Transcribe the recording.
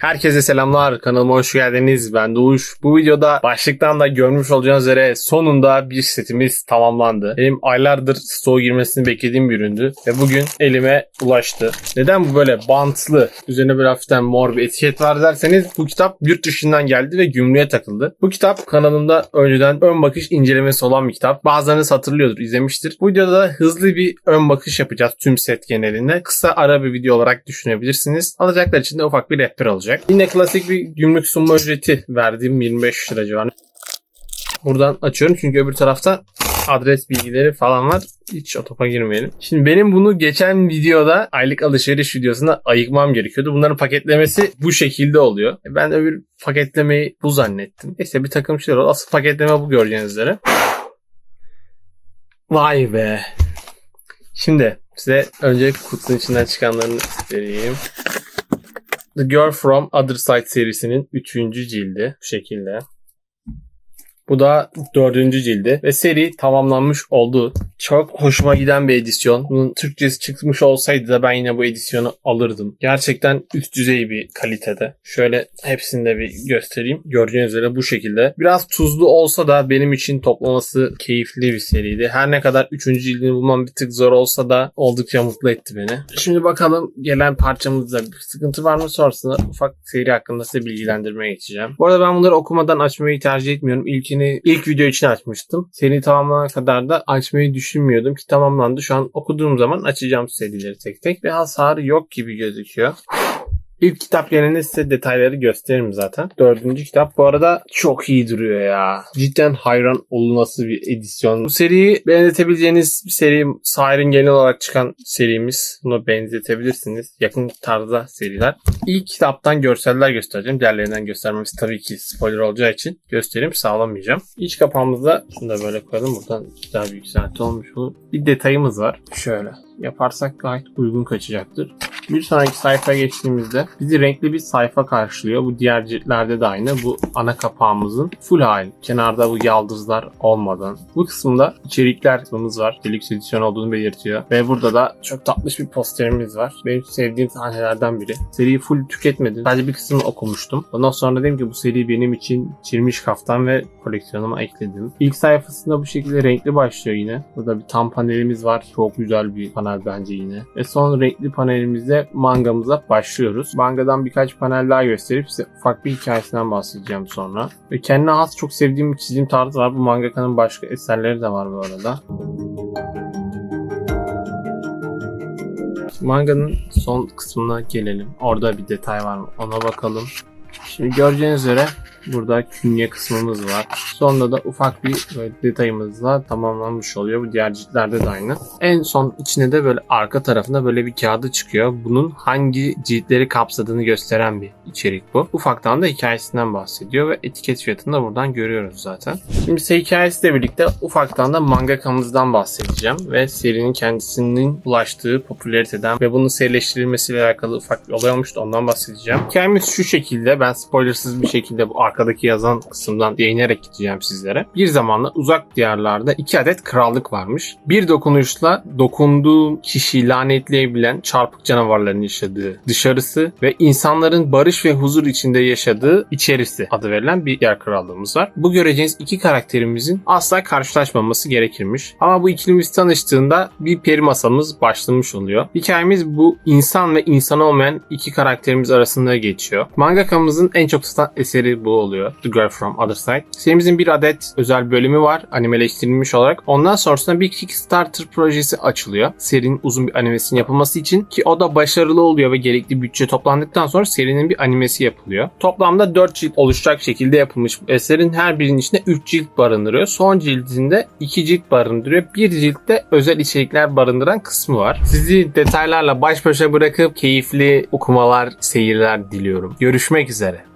Herkese selamlar. Kanalıma hoş geldiniz. Ben Doğuş. Bu videoda başlıktan da görmüş olacağınız üzere sonunda bir setimiz tamamlandı. Benim aylardır stoğu girmesini beklediğim bir üründü ve bugün elime ulaştı. Neden bu böyle bantlı, üzerine böyle hafiften mor bir etiket var derseniz bu kitap yurt dışından geldi ve gümrüğe takıldı. Bu kitap kanalımda önceden ön bakış incelemesi olan bir kitap. Bazılarınız hatırlıyordur, izlemiştir. Bu videoda da hızlı bir ön bakış yapacağız tüm set genelinde. Kısa ara bir video olarak düşünebilirsiniz. Alacaklar için de ufak bir rehber olacak. Yine klasik bir gümrük sunma ücreti verdiğim 25 lira civarı. Buradan açıyorum çünkü öbür tarafta adres bilgileri falan var. Hiç o topa girmeyelim. Şimdi benim bunu geçen videoda aylık alışveriş videosunda ayıkmam gerekiyordu. Bunların paketlemesi bu şekilde oluyor. Ben öbür paketlemeyi bu zannettim. Neyse bir takım şeyler oldu. Asıl paketleme bu göreceğiniz üzere. Vay be. Şimdi size önce kutunun içinden çıkanlarını vereyim. The Girl from Other Side serisinin 3. cildi bu şekilde. Bu da dördüncü cildi ve seri tamamlanmış oldu. Çok hoşuma giden bir edisyon. Bunun Türkçesi çıkmış olsaydı da ben yine bu edisyonu alırdım. Gerçekten üst düzey bir kalitede. Şöyle hepsini de bir göstereyim. Gördüğünüz üzere bu şekilde. Biraz tuzlu olsa da benim için toplaması keyifli bir seriydi. Her ne kadar üçüncü cildini bulmam bir tık zor olsa da oldukça mutlu etti beni. Şimdi bakalım gelen parçamızda bir sıkıntı var mı sonrasında ufak seri hakkında size bilgilendirmeye geçeceğim. Bu arada ben bunları okumadan açmayı tercih etmiyorum. İlkini ilk video için açmıştım. Seri tamamlanana kadar da açmayı düşünmüyordum ki tamamlandı. Şu an okuduğum zaman açacağım serileri tek tek ve hasarı yok gibi gözüküyor. İlk kitap yerine size detayları gösteririm zaten. Dördüncü kitap bu arada çok iyi duruyor ya. Cidden hayran olunası bir edisyon. Bu seriyi benzetebileceğiniz bir seri Siren genel olarak çıkan serimiz. Bunu benzetebilirsiniz. Yakın tarzda seriler. İlk kitaptan görseller göstereceğim. Diğerlerinden göstermemiz tabii ki spoiler olacağı için göstereyim sağlamayacağım. İç kapağımızda şunu da böyle koyalım. Buradan güzel bir yükselti olmuş bu. Bir detayımız var. Şöyle yaparsak gayet uygun kaçacaktır. Bir sonraki sayfaya geçtiğimizde bizi renkli bir sayfa karşılıyor. Bu diğer ciltlerde de aynı. Bu ana kapağımızın full hali. Kenarda bu yaldızlar olmadan. Bu kısımda içerikler kısmımız var. Deluxe edisyon olduğunu belirtiyor. Ve burada da çok tatlış bir posterimiz var. Benim sevdiğim sahnelerden biri. Seriyi full tüketmedim. Sadece bir kısmını okumuştum. Ondan sonra dedim ki bu seri benim için çirmiş kaftan ve koleksiyonuma ekledim. İlk sayfasında bu şekilde renkli başlıyor yine. Burada bir tam panelimiz var. Çok güzel bir panel bence yine. Ve son renkli panelimizde mangamıza başlıyoruz. Mangadan birkaç panel daha gösterip size ufak bir hikayesinden bahsedeceğim sonra. Ve kendine has çok sevdiğim bir çizim tarzı var. Bu mangakanın başka eserleri de var bu arada. Manganın son kısmına gelelim. Orada bir detay var mı? Ona bakalım. Şimdi göreceğiniz üzere burada künye kısmımız var. Sonunda da ufak bir böyle detayımızla tamamlanmış oluyor. Bu diğer ciltlerde de aynı. En son içine de böyle arka tarafında böyle bir kağıdı çıkıyor. Bunun hangi ciltleri kapsadığını gösteren bir içerik bu. Ufaktan da hikayesinden bahsediyor ve etiket fiyatını da buradan görüyoruz zaten. Şimdi ise hikayesiyle birlikte ufaktan da mangakamızdan bahsedeceğim ve serinin kendisinin ulaştığı popülariteden ve bunun serileştirilmesiyle alakalı ufak bir olay olmuştu ondan bahsedeceğim. Hikayemiz şu şekilde ben spoilersız bir şekilde bu arkadaki yazan kısımdan değinerek gideceğim sizlere. Bir zamanlar uzak diyarlarda iki adet krallık varmış. Bir dokunuşla dokunduğu kişiyi lanetleyebilen çarpık canavarların yaşadığı dışarısı ve insanların barış ve huzur içinde yaşadığı içerisi adı verilen bir yer krallığımız var. Bu göreceğiniz iki karakterimizin asla karşılaşmaması gerekirmiş. Ama bu ikilimiz tanıştığında bir peri masalımız başlamış oluyor. Hikayemiz bu insan ve insan olmayan iki karakterimiz arasında geçiyor. Mangakamızın en çok satan eseri bu oluyor. The Girl from Other Side. Serimizin bir adet özel bölümü var animeleştirilmiş olarak. Ondan sonrasında bir Kickstarter projesi açılıyor. Serinin uzun bir animesinin yapılması için ki o da başarılı oluyor ve gerekli bütçe toplandıktan sonra serinin bir animesi yapılıyor. Toplamda 4 cilt oluşacak şekilde yapılmış eserin her birinin içinde 3 cilt barındırıyor. Son cildinde 2 cilt barındırıyor. Bir ciltte özel içerikler barındıran kısmı var. Sizi detaylarla baş başa bırakıp keyifli okumalar, seyirler diliyorum. Görüşmek üzere.